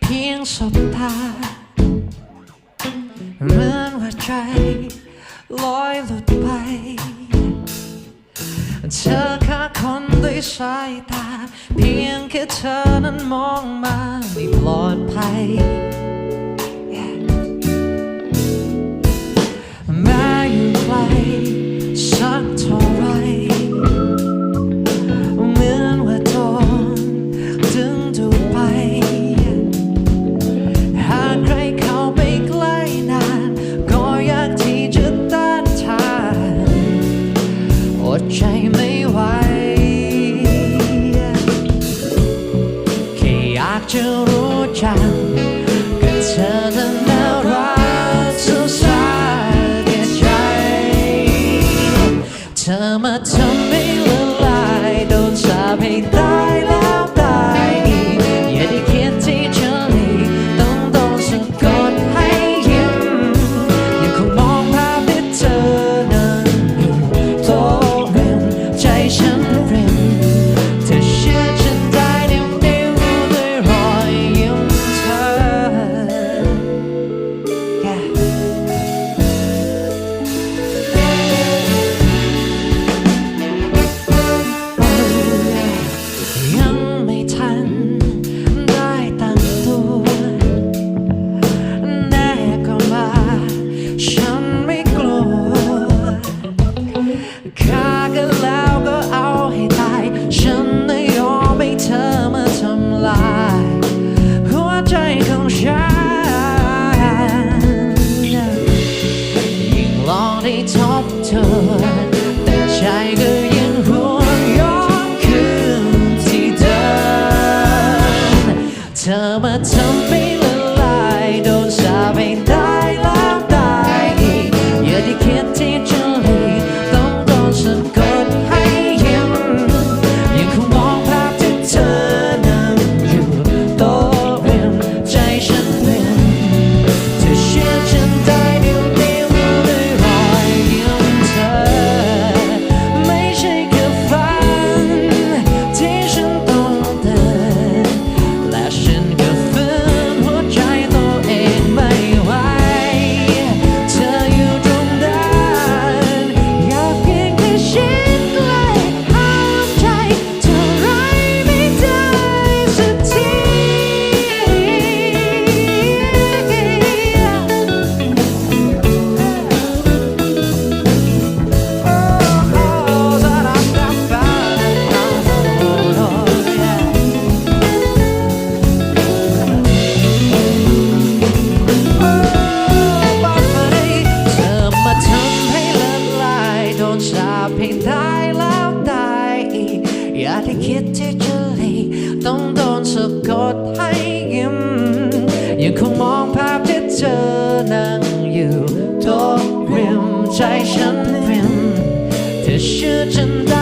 เพียงสบตาเหมือนว่าใจลอยหลุดไป เธอแค่คนด้วยสายตา เพียงแค่เธอนั้นมองมาไม่ปลอดภัย จะรู้จักกับเธอนั้นน่ารักสุดสาแก่ใจ เธอมาทำให้ละลายโดนสาปให้ตายแล้วตายอีกอย่าได้คิดที่จะหลีต้องโดนสะกดให้ยิ้มยังคงมองภาพที่เธอนั้นอยู่ องได้ทบทวนแต่ใจก็ยังหวนย้อนคืนที่เดิมเธอมาทำ คิดที่จะเลีต้องโดนสะกดให้ยิ้มยังคงมองภาพที่เธอนั่งอยู่ทุกริมใจฉันริมเธอเชื่อฉันได้